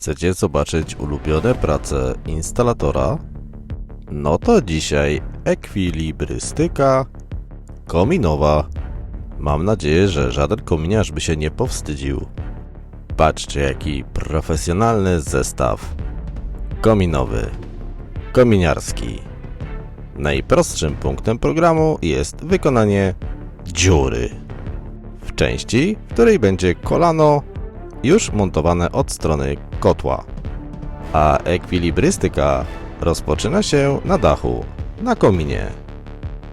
Chcecie zobaczyć ulubione prace instalatora? No to dzisiaj ekwilibrystyka kominowa. Mam nadzieję, że żaden kominiarz by się nie powstydził. Patrzcie, jaki profesjonalny zestaw. Kominowy. Kominiarski. Najprostszym punktem programu jest wykonanie dziury. W części, w której będzie kolano już montowane od strony kotła. A ekwilibrystyka rozpoczyna się na dachu, na kominie.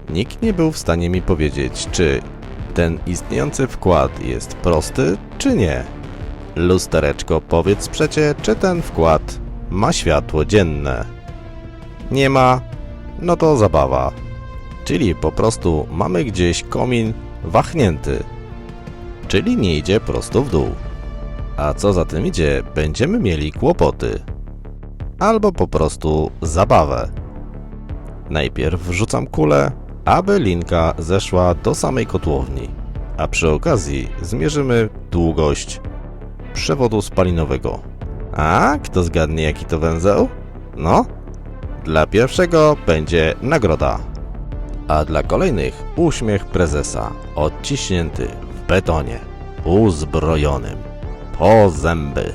Nikt nie był w stanie mi powiedzieć, czy ten istniejący wkład jest prosty, czy nie. Lustereczko, powiedz przecie, czy ten wkład ma światło dzienne. Nie ma, no to zabawa. Czyli po prostu mamy gdzieś komin wachnięty. Czyli nie idzie prosto w dół. A co za tym idzie, będziemy mieli kłopoty. Albo po prostu zabawę. Najpierw wrzucam kulę, aby linka zeszła do samej kotłowni, a przy okazji zmierzymy długość przewodu spalinowego. A, kto zgadnie jaki to węzeł? No, dla pierwszego będzie nagroda, a dla kolejnych uśmiech prezesa, odciśnięty w betonie, uzbrojonym, po zęby.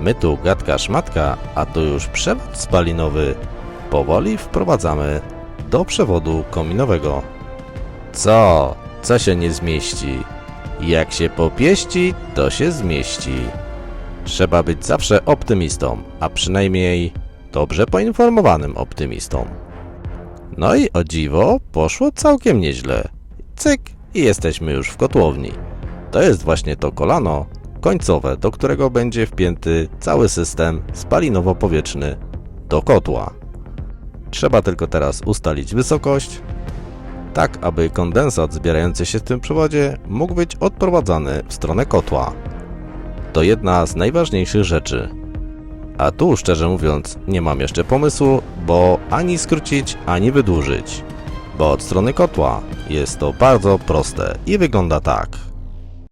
My tu gadka szmatka, a tu już przewód spalinowy powoli wprowadzamy do przewodu kominowego. Co? Co się nie zmieści? Jak się popieści, to się zmieści. Trzeba być zawsze optymistą, a przynajmniej dobrze poinformowanym optymistą. No i o dziwo, poszło całkiem nieźle. Cyk i jesteśmy już w kotłowni. To jest właśnie to kolano końcowe, do którego będzie wpięty cały system spalinowo-powietrzny do kotła. Trzeba tylko teraz ustalić wysokość, tak aby kondensat zbierający się w tym przewodzie mógł być odprowadzany w stronę kotła. To jedna z najważniejszych rzeczy. A tu, szczerze mówiąc, nie mam jeszcze pomysłu, bo ani skrócić, ani wydłużyć. Bo od strony kotła jest to bardzo proste i wygląda tak.